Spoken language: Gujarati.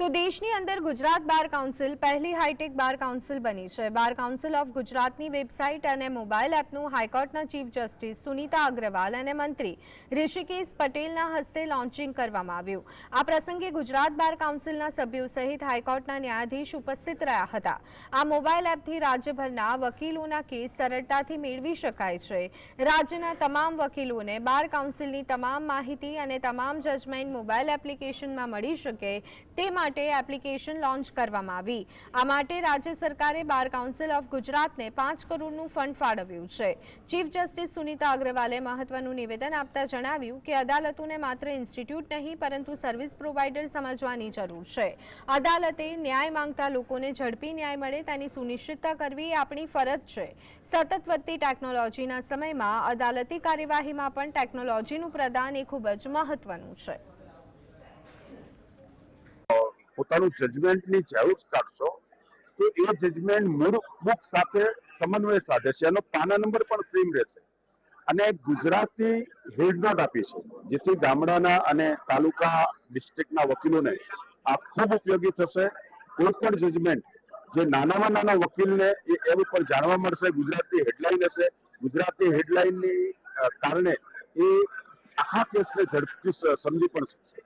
તો દેશની અંદર ગુજરાત બાર કાઉન્સિલ પહેલી હાઈટેક બાર કાઉન્સિલ બની છે. બાર કાઉન્સિલ ઓફ ગુજરાતની વેબસાઇટ અને મોબાઈલ એપનું હાઈકોર્ટના ચીફ જસ્ટિસ સુનીતા અગ્રવાલ અને મંત્રી ઋષિકેશ પટેલના હસ્તે લોન્ચિંગ કરવામાં આવ્યું. આ પ્રસંગે ગુજરાત બાર કાઉન્સિલના સભ્યો સહિત હાઈકોર્ટના ન્યાયાધીશ ઉપસ્થિત રહ્યા હતા. આ મોબાઈલ એપથી રાજ્યભરના વકીલોના કેસ સરળતાથી મેળવી શકાય છે. રાજ્યના તમામ વકીલોને બાર કાઉન્સિલની તમામ માહિતી અને તમામ જજમેન્ટ મોબાઈલ એપ્લિકેશનમાં મળી શકે તે માટે એપ્લિકેશન લોન્ચ કરવામાં આવી. આ માટે રાજ્ય સરકારે બાર કાઉન્સિલ ઓફ ગુજરાતને પાંચ કરોડનું ફંડ ફાળવ્યું છે. ચીફ જસ્ટિસ સુનીતા અગ્રવાલે મહત્વનું નિવેદન આપતા જણાવ્યું કે અદાલતોને માત્ર ઇન્સ્ટિટ્યૂટ નહીં, પરંતુ સર્વિસ પ્રોવાઇડર સમજવાની જરૂર છે. અદાલતે ન્યાય માંગતા લોકોને ઝડપી ન્યાય મળે તેની સુનિશ્ચિતતા કરવી આપણી ફરજ છે. સતત વધતી ટેકનોલોજીના સમયમાં અદાલતી કાર્યવાહીમાં પણ ટેકનોલોજીનું પ્રદાન એ ખૂબ જ મહત્વનું છે. પોતાનું જજમેન્ટની જરૂર કાઢશો, તો એ જજમેન્ટ મૂળ બુક સાથે, સમન્વય સાધે છે. એનો પાના નંબર પણ સેમ રહેશે. અને ગુજરાતી હેડનોટ આપી છે, જેથી ગામડાના અને તાલુકા ડિસ્ટ્રિક્ટના વકીલોને આ ખૂબ ઉપયોગી થશે. કોઈ પણ જજમેન્ટ જે નાનામાં નાના વકીલને એ એપ ઉપર જાણવા મળશે, ગુજરાતી હેડલાઇન હશે. ગુજરાતી હેડલાઇનની કારણે એ આખા કેસને ઝડપથી સમજી પણ શકશે.